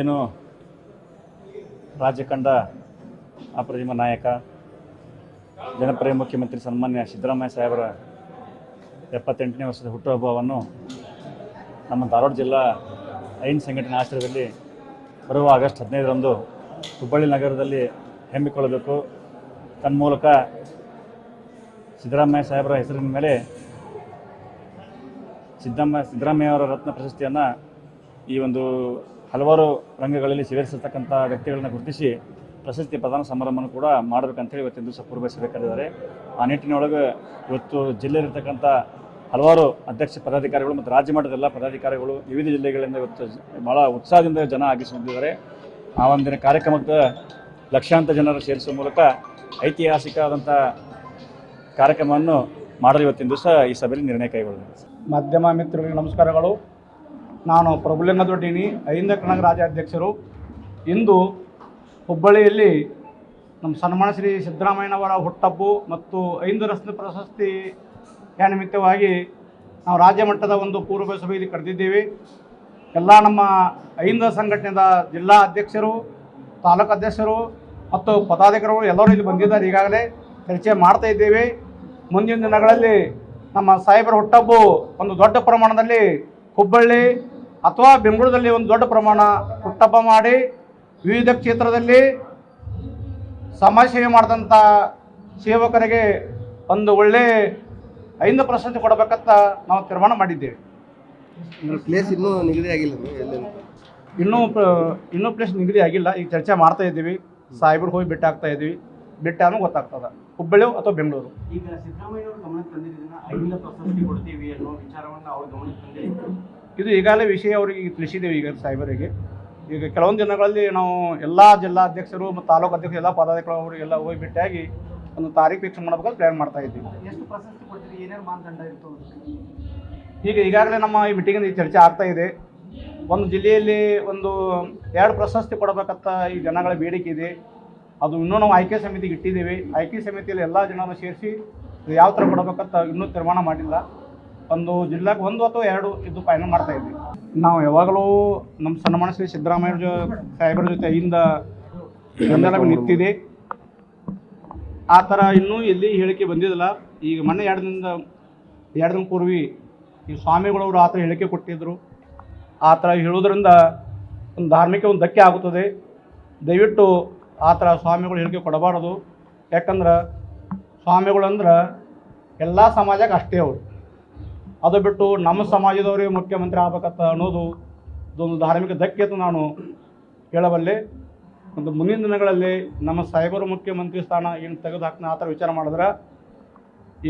ಏನು ರಾಜ್ಯ ಕಂಡ ಅಪ್ರತಿಮ ನಾಯಕ, ಜನಪ್ರಿಯ ಮುಖ್ಯಮಂತ್ರಿ ಸನ್ಮಾನ್ಯ ಸಿದ್ದರಾಮಯ್ಯ ಸಾಹೇಬರ ಎಪ್ಪತ್ತೆಂಟನೇ ವರ್ಷದ ಹುಟ್ಟುಹಬ್ಬವನ್ನು ನಮ್ಮ ಧಾರವಾಡ ಜಿಲ್ಲಾ ಐನ್ ಸಂಘಟನೆ ಆಶ್ರಯದಲ್ಲಿ ಬರುವ ಆಗಸ್ಟ್ ಹದಿನೈದರಂದು ಹುಬ್ಬಳ್ಳಿ ನಗರದಲ್ಲಿ ಹಮ್ಮಿಕೊಳ್ಳಬೇಕು. ತನ್ಮೂಲಕ ಸಿದ್ದರಾಮಯ್ಯ ಸಾಹೇಬರ ಹೆಸರಿನ ಮೇಲೆ ಸಿದ್ದಮ್ಮ ಸಿದ್ದರಾಮಯ್ಯ ಅವರ ರತ್ನ ಪ್ರಶಸ್ತಿಯನ್ನು ಈ ಒಂದು ಹಲವಾರು ರಂಗಗಳಲ್ಲಿ ಸೇರಿಸಿರ್ತಕ್ಕಂಥ ವ್ಯಕ್ತಿಗಳನ್ನ ಗುರುತಿಸಿ ಪ್ರಶಸ್ತಿ ಪ್ರದಾನ ಸಮಾರಂಭವನ್ನು ಕೂಡ ಮಾಡಬೇಕಂತೇಳಿ ಇವತ್ತಿನ ದಿವಸ ಪೂರ್ವೈಸಬೇಕಾಗಿದ್ದಾರೆ ಆ ನಿಟ್ಟಿನೊಳಗೆ ಇವತ್ತು ಜಿಲ್ಲೆಯಲ್ಲಿರ್ತಕ್ಕಂಥ ಹಲವಾರು ಅಧ್ಯಕ್ಷ ಪದಾಧಿಕಾರಿಗಳು ಮತ್ತು ರಾಜ್ಯ ಮಟ್ಟದ ಎಲ್ಲ ಪದಾಧಿಕಾರಿಗಳು ವಿವಿಧ ಜಿಲ್ಲೆಗಳಿಂದ ಇವತ್ತು ಭಾಳ ಉತ್ಸಾಹದಿಂದ ಜನ ಆಗಿಸಿಕೊಂಡಿದ್ದಾರೆ ಆ ಒಂದಿನ ಕಾರ್ಯಕ್ರಮಕ್ಕೆ ಲಕ್ಷಾಂತರ ಜನರು ಸೇರಿಸುವ ಮೂಲಕ ಐತಿಹಾಸಿಕವಾದಂಥ ಕಾರ್ಯಕ್ರಮವನ್ನು ಮಾಡಲು ಇವತ್ತಿನ ದಿವಸ ಈ ಸಭೆಯಲ್ಲಿ ನಿರ್ಣಯ ಕೈಗೊಳ್ಳಲಾಗಿದೆ ಮಾಧ್ಯಮ ಮಿತ್ರರಿಗೆ ನಮಸ್ಕಾರಗಳು. ನಾನು ಪ್ರಭುಲಿಂಗ ದೊಡ್ಡಿನಿ ಐಂದ ಕಣಗ ರಾಜ್ಯಾಧ್ಯಕ್ಷರು. ಇಂದು ಹುಬ್ಬಳ್ಳಿಯಲ್ಲಿ ನಮ್ಮ ಸನ್ಮಾನ ಶ್ರೀ ಸಿದ್ದರಾಮಯ್ಯನವರ ಹುಟ್ಟಬ್ಬು ಮತ್ತು ಐಂದು ರಸ್ತೆ ಪ್ರಶಸ್ತಿ ನಿಮಿತ್ತವಾಗಿ ನಾವು ರಾಜ್ಯ ಮಟ್ಟದ ಒಂದು ಪೂರ್ವ ಸಭೆಯಲ್ಲಿ ಕರೆದಿದ್ದೀವಿ ಕರೆದಿದ್ದೇವೆ. ಎಲ್ಲ ನಮ್ಮ ಐಂದ ಸಂಘಟನೆದ ಜಿಲ್ಲಾ ಅಧ್ಯಕ್ಷರು, ತಾಲೂಕು ಅಧ್ಯಕ್ಷರು ಮತ್ತು ಪದಾಧಿಕಾರಿಗಳು ಎಲ್ಲರೂ ಇಲ್ಲಿ ಬಂದಿದ್ದಾರೆ. ಈಗಾಗಲೇ ಚರ್ಚೆ ಮಾಡ್ತಾ ಇದ್ದೇವೆ. ಮುಂದಿನ ದಿನಗಳಲ್ಲಿ ನಮ್ಮ ಸಾಹೇಬರ ಹುಟ್ಟಬ್ಬು ಒಂದು ದೊಡ್ಡ ಪ್ರಮಾಣದಲ್ಲಿ ಹುಬ್ಬಳ್ಳಿ ಅಥವಾ ಬೆಂಗಳೂರಲ್ಲಿ ಒಂದು ದೊಡ್ಡ ಪ್ರಮಾಣ ಹುಟ್ಟಬ್ಬ ಮಾಡಿ ವಿವಿಧ ಕ್ಷೇತ್ರದಲ್ಲಿ ಸಮಾಜ ಸೇವೆ ಮಾಡಿದಂಥ ಸೇವಕರಿಗೆ ಒಂದು ಒಳ್ಳೆ ಐದು ಪ್ರಶಸ್ತಿ ಕೊಡಬೇಕಂತ ನಾವು ತೀರ್ಮಾನ ಮಾಡಿದ್ದೇವೆ. ಪ್ಲೇಸ್ ಇನ್ನೂ ನಿಗದಿ ಆಗಿಲ್ಲ ಎಲ್ಲಿ ಇನ್ನೂ ಪ್ರ- ಇನ್ನೂ ಪ್ಲೇಸ್ ನಿಗದಿ ಆಗಿಲ್ಲ. ಈಗ ಚರ್ಚೆ ಮಾಡ್ತಾ ಇದ್ದೀವಿ. ಸಾಹೇಬ್ರು ಹೋಗಿ ಭೇಟಿ ಆಗ್ತಾ ಇದ್ದೀವಿ. ಭೇಟಿ ಅನ್ನೋ ಗೊತ್ತಾಗ್ತದ. ಹುಬ್ಬಳ್ಳಿ ಅಥವಾ ಬೆಂಗಳೂರು. ಈಗ ಸಿದ್ದರಾಮಯ್ಯ ಅವರು ಗಮನಕ್ಕೆ ತಂದಿದ್ದನ್ನ ಐದು ಪ್ರಶಸ್ತಿ ಕೊಡ್ತೀವಿ ಅನ್ನೋ ವಿಚಾರವನ್ನು ಅವರು ಗಮನಕ್ಕೆ ಇದು ಈಗಾಗಲೇ ವಿಷಯ ಅವರಿಗೆ ಈಗ ತಿಳಿಸಿದ್ದೇವೆ ಈಗ ಸಾಹೇಬರಿಗೆ. ಈಗ ಕೆಲವೊಂದು ದಿನಗಳಲ್ಲಿ ನಾವು ಎಲ್ಲ ಜಿಲ್ಲಾ ಅಧ್ಯಕ್ಷರು ಮತ್ತು ತಾಲೂಕು ಅಧ್ಯಕ್ಷರು ಎಲ್ಲ ಪದಾಧಿಕಾರಿಗಳು ಅವರಿಗೆಲ್ಲ ಹೋಗಿ ಭೇಟಿಯಾಗಿ ಒಂದು ತಾರೀಕು ಫಿಕ್ಸ್ ಮಾಡಬೇಕಂತ ಪ್ಲ್ಯಾನ್ ಮಾಡ್ತಾ ಇದ್ದೀವಿ. ಈಗ ಈಗಾಗಲೇ ನಮ್ಮ ಈ ಮೀಟಿಂಗ್ ಚರ್ಚೆ ಆಗ್ತಾ ಇದೆ. ಒಂದು ಜಿಲ್ಲೆಯಲ್ಲಿ ಒಂದು ಎರಡು ಪ್ರಶಸ್ತಿ ಕೊಡಬೇಕಂತ ಈ ಜನಗಳ ಬೇಡಿಕೆ ಇದೆ. ಅದು ಇನ್ನೂ ನಾವು ಆಯ್ಕೆ ಸಮಿತಿಗೆ ಇಟ್ಟಿದ್ದೀವಿ. ಆಯ್ಕೆ ಸಮಿತಿಯಲ್ಲಿ ಎಲ್ಲ ಜನರನ್ನು ಸೇರಿಸಿ ಯಾವ ಥರ ಕೊಡಬೇಕಂತ ಇನ್ನೂ ತೀರ್ಮಾನ ಮಾಡಿಲ್ಲ. ಒಂದು ಜಿಲ್ಲೆಗೆ ಒಂದು ಅಥವಾ ಎರಡು ಇದು ಫೈನಲ್ ಮಾಡ್ತಾ ಇದ್ದೀವಿ ನಾವು ಯಾವಾಗಲೂ ನಮ್ಮ ಸನ್ಮಾನ ಶ್ರೀ ಸಿದ್ದರಾಮಯ್ಯ ಜೊ ಸಾಹೇಬರ ಜೊತೆ ಅಯ್ಯಿಂದ ಬೆಂಬಲ ನಿಂತಿದೆ. ಆ ಥರ ಇನ್ನೂ ಎಲ್ಲಿ ಹೇಳಿಕೆ ಬಂದಿದ್ದಿಲ್ಲ. ಈಗ ಮೊನ್ನೆ ಎರಡು ದಿನದ ಎರಡು ದಿನ ಪೂರ್ವಿ ಈ ಸ್ವಾಮಿಗಳವರು ಆ ಥರ ಹೇಳಿಕೆ ಕೊಟ್ಟಿದ್ದರು ಆ ಥರ ಹೇಳೋದ್ರಿಂದ ಒಂದು ಧಾರ್ಮಿಕ ಒಂದು ಧಕ್ಕೆ ಆಗುತ್ತದೆ. ದಯವಿಟ್ಟು ಆ ಥರ ಸ್ವಾಮಿಗಳು ಹೇಳಿಕೆ ಕೊಡಬಾರದು. ಯಾಕಂದ್ರೆ ಸ್ವಾಮಿಗಳಂದ್ರೆ ಎಲ್ಲ ಸಮಾಜಕ್ಕೆ ಅಷ್ಟೇ ಅವರು. ಅದು ಬಿಟ್ಟು ನಮ್ಮ ಸಮಾಜದವರೇ ಮುಖ್ಯಮಂತ್ರಿ ಆಗ್ಬೇಕತ್ತ ಅನ್ನೋದು ಇದೊಂದು ಧಾರ್ಮಿಕ ಧಕ್ಕೆ ಅಂತ ನಾನು ಹೇಳಬಲ್ಲೆ. ಒಂದು ಮುಂದಿನ ದಿನಗಳಲ್ಲಿ ನಮ್ಮ ಸಾಹೇಬರು ಮುಖ್ಯಮಂತ್ರಿ ಸ್ಥಾನ ಏನು ತೆಗೆದು ಹಾಕ್ನ ಆ ಥರ ವಿಚಾರ ಮಾಡಿದ್ರೆ,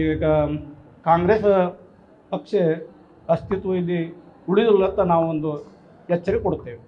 ಈಗ ಕಾಂಗ್ರೆಸ್ ಪಕ್ಷ ಅಸ್ತಿತ್ವ ಇಲ್ಲಿ ಉಳಿದಿಲ್ಲ ಅಂತ ನಾವು ಒಂದು ಎಚ್ಚರಿಕೆ ಕೊಡುತ್ತೇವೆ.